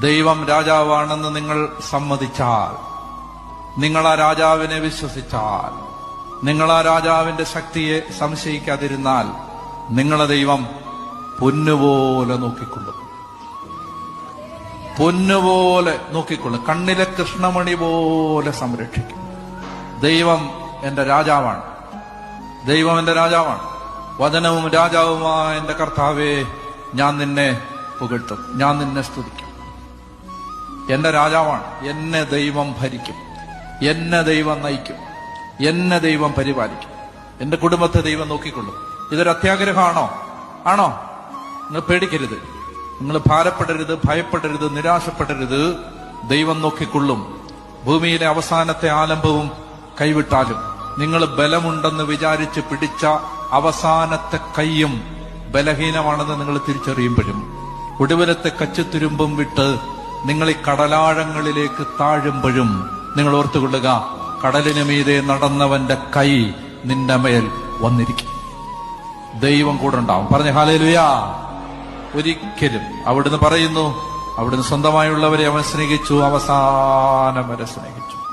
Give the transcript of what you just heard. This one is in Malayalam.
ദൈവം രാജാവാണെന്ന് നിങ്ങൾ സമ്മതിച്ചാൽ നിങ്ങൾ ആ രാജാവിനെ വിശ്വസിച്ചാൽ നിങ്ങൾ ആ രാജാവിന്റെ ശക്തിയെ സംശയിക്കാതിരുന്നാൽ നിങ്ങളെ ദൈവം പൊന്നുപോലെ നോക്കിക്കൊള്ളും. പൊന്നുപോലെ നോക്കിക്കൊള്ളും. കണ്ണിലെ കൃഷ്ണമണി പോലെ സംരക്ഷിക്കും. ദൈവം എന്റെ രാജാവാണ്. ദൈവം എന്റെ രാജാവാണ്. വചനവും രാജാവുമായ എന്റെ കർത്താവേ ഞാൻ നിന്നെ പുകഴ്ത്തും. ഞാൻ നിന്നെ സ്തുതിക്കും. എന്റെ രാജാവാണ്. എന്നെ ദൈവം ഭരിക്കും. എന്നെ ദൈവം നയിക്കും. എന്നെ ദൈവം പരിപാലിക്കും. എന്റെ കുടുംബത്തെ ദൈവം നോക്കിക്കൊള്ളും. ഇതൊരു അത്യാഗ്രഹമാണോ? ആണോ? നിങ്ങൾ പേടിക്കരുത്. നിങ്ങൾ ഭാരപ്പെടരുത് ഭയപ്പെടരുത് നിരാശപ്പെടരുത്. ദൈവം നോക്കിക്കൊള്ളും. ഭൂമിയിലെ അവസാനത്തെ ആലംബവും കൈവിട്ടാലും നിങ്ങൾ ബലമുണ്ടെന്ന് വിചാരിച്ച് പിടിച്ച അവസാനത്തെ കൈയും ബലഹീനമാണെന്ന് നിങ്ങൾ തിരിച്ചറിയുമ്പോഴും ഒടുവിലത്തെ കച്ചുത്തുരുമ്പും വിട്ട് നിങ്ങൾ ഈ കടലാഴങ്ങളിലേക്ക് താഴുമ്പോഴും നിങ്ങൾ ഓർത്തുകൊള്ളുക കടലിന് മീതെ നടന്നവന്റെ കൈ നിന്റെ മേൽ വന്നിരിക്കും. ദൈവം കൂടെ ഉണ്ടാവും. പറഞ്ഞ ഹാലേലുയാ. ഒരിക്കലും അവിടുന്ന് പറയുന്നു അവിടുന്ന് സ്വന്തമായുള്ളവരെ അവൻ സ്നേഹിച്ചു അവസാനം വരെ സ്നേഹിച്ചു.